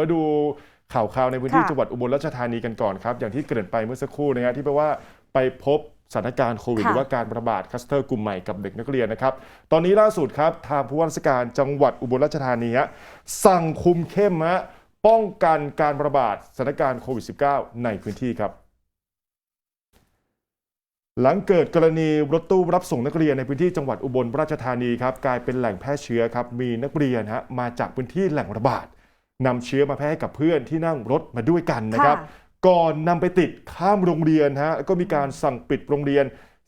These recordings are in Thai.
มาดูข่าวคราวในพื้นที่ค่ะ จังหวัดอุบลราชธานีกันก่อนครับ อย่างที่เกริ่นไปเมื่อสักครู่นะฮะที่แปลว่าไปพบสถานการณ์โควิดหค่ะรือว่าการระบาดคลัสเตอร์กลุ่มใหม่กับเด็กนักเรียนนะครับ ตอนนี้ล่าสุดครับ ทางผู้ว่าราชการจังหวัดอุบลราชธานีฮะสั่งคุมเข้มฮะป้องกันการระบาดสถานการณ์โควิด -19 ในพื้นที่ครับ หลังเกิดกรณีรถตู้รับส่งนักเรียนในพื้นที่จังหวัดอุบลราชธานีครับกลายเป็นแหล่งแพร่เชื้อครับมีนักเรียนฮะมาจากพื้นที่แหล่งระบาด นำเชื้อมาแพร่ให้กับเพื่อนที่นั่งรถมาด้วยกันนะครับค่ะก่อนนำไปติดข้ามโรงเรียนฮะแล้วก็มีการสั่งปิดโรงเรียน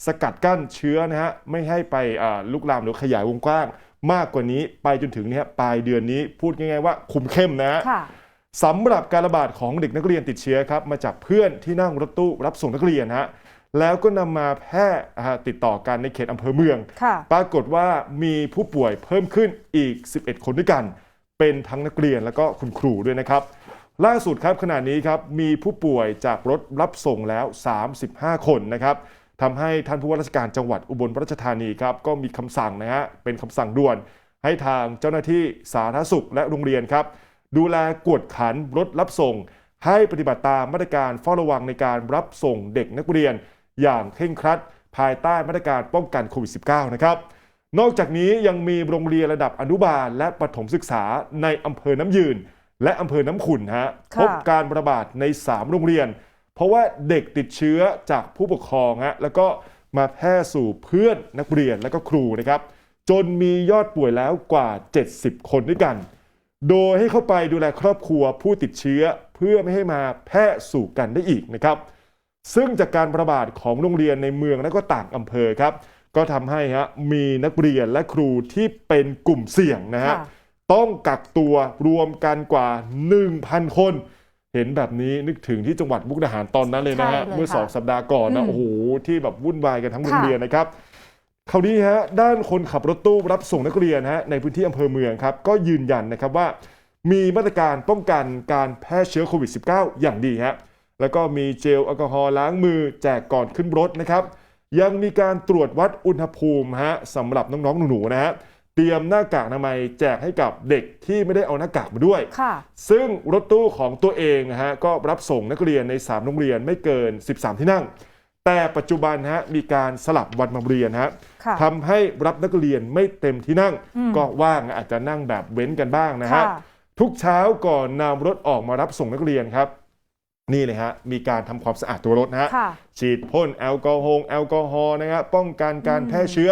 สกัดกั้นเชื้อนะฮะไม่ให้ไปอ่าลุกลามหรือขยายวงกว้าง มากกว่านี้ไปจนถึงเนี่ยปลายเดือนนี้พูดง่ายๆว่าคุมเข้มนะฮะค่ะสำหรับการระบาดของเด็กนักเรียนติดเชื้อครับมาจากเพื่อนที่นั่งรถตู้รับส่งนักเรียนฮะแล้วก็นำมาแพร่อ่าติดต่อกันในเขตอำเภอเมืองค่ะปรากฏว่ามีผู้ป่วยเพิ่มขึ้นอีก 11 คนด้วยกัน เป็นทั้งนักเรียนแล้วก็คุณครูด้วยนะครับ ล่าสุดครับขณะนี้ครับมีผู้ป่วยจากรถรับส่งแล้ว 35 คนนะครับทำให้ท่านผู้ว่าราชการจังหวัดอุบลราชธานีครับก็มีคำสั่งนะฮะเป็นคำสั่งด่วน ให้ทางเจ้าหน้าที่สาธารณสุขและโรงเรียนครับ ดูแลกวดขันรถรับส่ง ให้ปฏิบัติตามมาตรการเฝ้าระวังในการรับส่งเด็กนักเรียน อย่างเคร่งครัด ภายใต้มาตรการป้องกันโควิด -19 นะครับ นอกจากนี้ยังมีโรงเรียนระดับอนุบาล และประถมศึกษาในอำเภอน้ำยืน และอำเภอน้ำขุนฮะค่ะพบการระบาดใน 3 โรงเรียน เพราะว่าเด็กติดเชื้อจากผู้ปกครองฮะแล้วก็มาแพร่สู่เพื่อนนักเรียนและก็ครูนะครับ จนมียอดป่วยแล้วกว่า 70 คนด้วยกัน โดยให้เข้าไปดูแลครอบครัวผู้ติดเชื้อเพื่อไม่ให้มาแพร่สู่กันได้อีกนะครับ ซึ่งจากการระบาดของโรงเรียนในเมืองและก็ต่างอำเภอครับ ก็ทำให้ฮะมีนักเรียนและครูที่เป็นกลุ่มเสี่ยงนะฮะค่ะ ต้องกักตัวรวมกันกว่า 1,000 คน เห็นแบบนี้นึกถึงที่จังหวัดมุกดาหารตอนนั้นเลยนะฮะใช่เลยเมื่อค่ะสองสัปดาห์ก่อนนะอืมโอ้โหที่แบบวุ่นวายกันทั้งโรงค่ะ เรียนนะครับ คราวนี้ฮะด้านคนขับรถตู้รับส่งนักเรียนฮะในพื้นที่อำเภอเมืองครับก็ยืนยันนะครับว่า มีมาตรการป้องกันการแพร่เชื้อโควิด -19 อย่างดีฮะแล้วก็มีเจลแอลกอฮอล์ล้างมือแจกก่อนขึ้นรถนะครับ ยังมีการตรวจวัดอุณหภูมิฮะสำหรับน้องๆหนูๆนะฮะเตรียมหน้ากากอนามัยแจกให้กับเด็กที่ไม่ได้เอาหน้ากากมาด้วยค่ะซึ่งรถตู้ของตัวเองนะฮะก็รับส่งนักเรียนใน 3 โรงเรียนไม่เกิน 13 ที่นั่ง แต่ปัจจุบันฮะมีการสลับวันมาเรียนฮะค่ะทำให้รับนักเรียนไม่เต็มที่นั่งอืมก็ว่างอาจจะนั่งแบบเว้นกันบ้างนะฮะค่ะทุกเช้าก่อนนำรถออกมารับส่งนักเรียนครับ นี่เลยฮะ มีการทำความสะอาดตัวรถนะฮะค่ะฉีดพ่นแอลกอฮอล์แอลกอฮอล์นะครับป้องกันการแพร่เชื้อ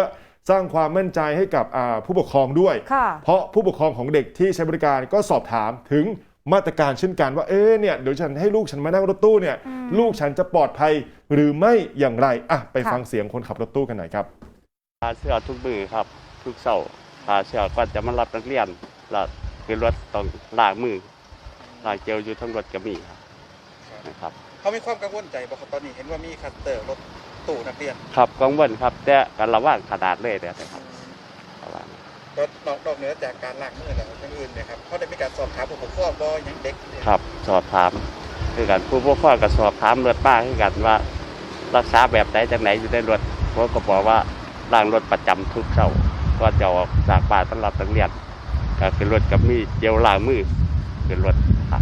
สร้างความมั่นใจให้กับอ่าผู้ปกครองด้วยค่ะเพราะผู้ปกครองของเด็กที่ใช้บริการก็สอบถามถึงมาตรการเช่นกันว่าเอ๊ะเนี่ยเดี๋ยวฉันให้ลูกฉันมานั่งรถตู้เนี่ยอืมลูกฉันจะปลอดภัยหรือไม่อย่างไรอะไปค่ะฟังเสียงคนขับรถตู้กันหน่อยครับพาเสื้อทุกมือครับ ทุกเสาร์พาเสื้อก่อนจะมารับนักเรียนแล้วคือรถต้องล้างมือล้างเจลอยู่ทั้งรถก็มีครับ นะครับเขามีความกังวลใจบ่ครับตอนนี้เห็นว่ามีคัสเตอร์รถตู้นักเรียนครับกังวลครับแต่การระว่างขนาดเลยเนี่ยนะครับระว่างรถนอกนอกเหนือจากการล้างมือแล้วอย่างอื่นเนี่ยครับเขาได้มีการสอบถามผู้ปกครองบ่อย่างเด็กเนี่ยครับ สอบถามคือกันผู้ปกครองก็สอบถามรถป้าคือกันว่า รักษาแบบไหนจากไหนอยู่ในรถผมก็บอกว่าล้างรถประจำทุกเช้าก็จะออกจากบ้านสำหรับนักเรียนก็คือรถกับมีเจลล้างมือคือรถครับ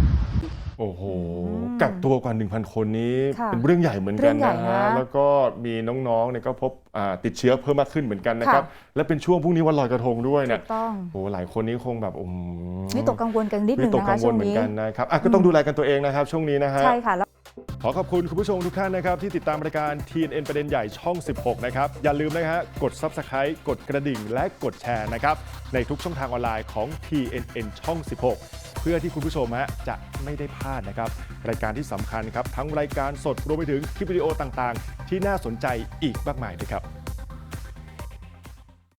โอ้โหอืมกักตัวกว่า 1,000 คนนี้ ค่ะเป็นเรื่องใหญ่เหมือนกันเรื่องใหญ่นะนะฮะแล้วก็มีน้องๆเนี่ยก็พบอ่าติดเชื้อเพิ่มมากขึ้นเหมือนกันนะครับ และเป็นช่วงพรุ่งนี้วันลอยกระทงด้วยถูเนี่ยกต้อง โอ้หลายคนนี้คงแบบอืมนี่ตกกังวลกันนิดวินึงตกนะกัคะงวช่ลวงเหมือนนี้ กันนะครับอะก็ต้องดูแลกันตัวเองนะครับ ช่วงนี้นะฮะ ใช่ค่ะแล้ว ขอขอบคุณคุณผู้ชมทุกท่านนะครับ ที่ติดตามรายการ TNN ประเด็นใหญ่ช่อง 16 นะครับ อย่าลืมนะฮะกด Subscribe กดกระดิ่งและกดแชร์นะครับ ในทุกช่องทางออนไลน์ของ TNN ช่อง 16 เพื่อที่คุณผู้ชมฮะจะไม่ได้พลาดนะครับ รายการที่สำคัญครับ ทั้งรายการสดรวมไปถึงคลิปวิดีโอต่างๆ ที่น่าสนใจอีกมากมายเลยครับ